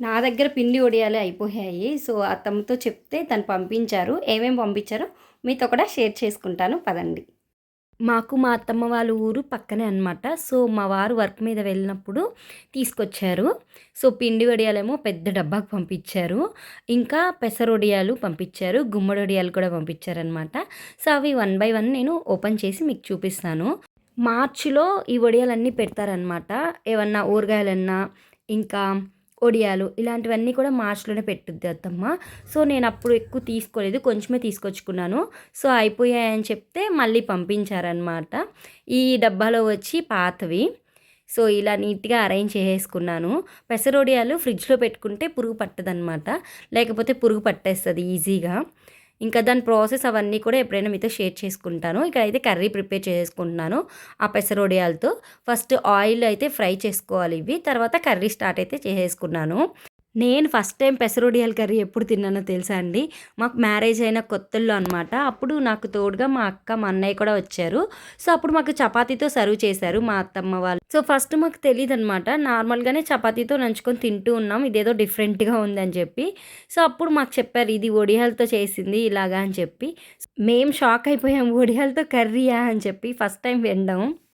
నా దగ్గర పిండి ఒడియాలే అయిపోయాయి. సో అత్తమ్మతో చెప్తే తను పంపించారు. ఏమేమి పంపించారో మీతో కూడా షేర్ చేసుకుంటాను. పదండి. మాకు మా అత్తమ్మ వాళ్ళ ఊరు పక్కనే అనమాట సో మా వారు వర్క్ మీద వెళ్ళినప్పుడు తీసుకొచ్చారు. సో పిండి వడియాలేమో పెద్ద డబ్బాకు పంపించారు. ఇంకా పెసర వడియాలు పంపించారు. గుమ్మడి వడియాలు కూడా పంపించారనమాట సో అవి వన్ బై వన్ నేను ఓపెన్ చేసి మీకు చూపిస్తాను. మార్చిలో ఈ వడియాలన్నీ పెడతారనమాట ఏమన్నా ఊరగాయలన్నా ఇంకా వడియాలు ఇలాంటివన్నీ కూడా మార్చ్లోనే పెట్టుద్ది అత్తమ్మ. సో నేను అప్పుడు ఎక్కువ తీసుకోలేదు. కొంచెమే తీసుకొచ్చుకున్నాను. సో అయిపోయాయని చెప్తే మళ్ళీ పంపించారనమాట ఈ డబ్బాలో వచ్చి పాతవి. సో ఇలా నీట్గా అరేంజ్ చేసేసుకున్నాను. పెసరొడియాలు ఫ్రిడ్జ్లో పెట్టుకుంటే పురుగు పట్టదనమాట లేకపోతే పురుగు పట్టేస్తుంది ఈజీగా. ఇంకా దాని ప్రాసెస్ అవన్నీ కూడా ఎప్పుడైనా మీతో షేర్ చేసుకుంటాను. ఇక్కడైతే కర్రీ ప్రిపేర్ చేసుకుంటున్నాను ఆ పెసరొడియాలతో. ఫస్ట్ ఆయిల్ అయితే ఫ్రై చేసుకోవాలి ఇవి. తర్వాత కర్రీ స్టార్ట్ అయితే చేసేసుకున్నాను. నేను ఫస్ట్ టైం పెసరొడియాల కర్రీ ఎప్పుడు తిన్నానో తెలుసా అండి? మాకు మ్యారేజ్ అయిన కొత్తల్లో అనమాట అప్పుడు నాకు తోడుగా మా అక్క మా అన్నయ్య కూడా వచ్చారు. సో అప్పుడు మాకు చపాతీతో సర్వ్ చేశారు మా అత్తమ్మ వాళ్ళు. సో ఫస్ట్ మాకు తెలియదు అనమాట నార్మల్గానే చపాతీతో నంచుకొని తింటూ ఉన్నాం. ఇదేదో డిఫరెంట్గా ఉందని చెప్పి. సో అప్పుడు మాకు చెప్పారు ఇది ఒడియాలతో చేసింది ఇలాగా అని చెప్పి. మేము షాక్ అయిపోయాం ఒడియాలతో కర్రీయా అని చెప్పి ఫస్ట్ టైం వినడం.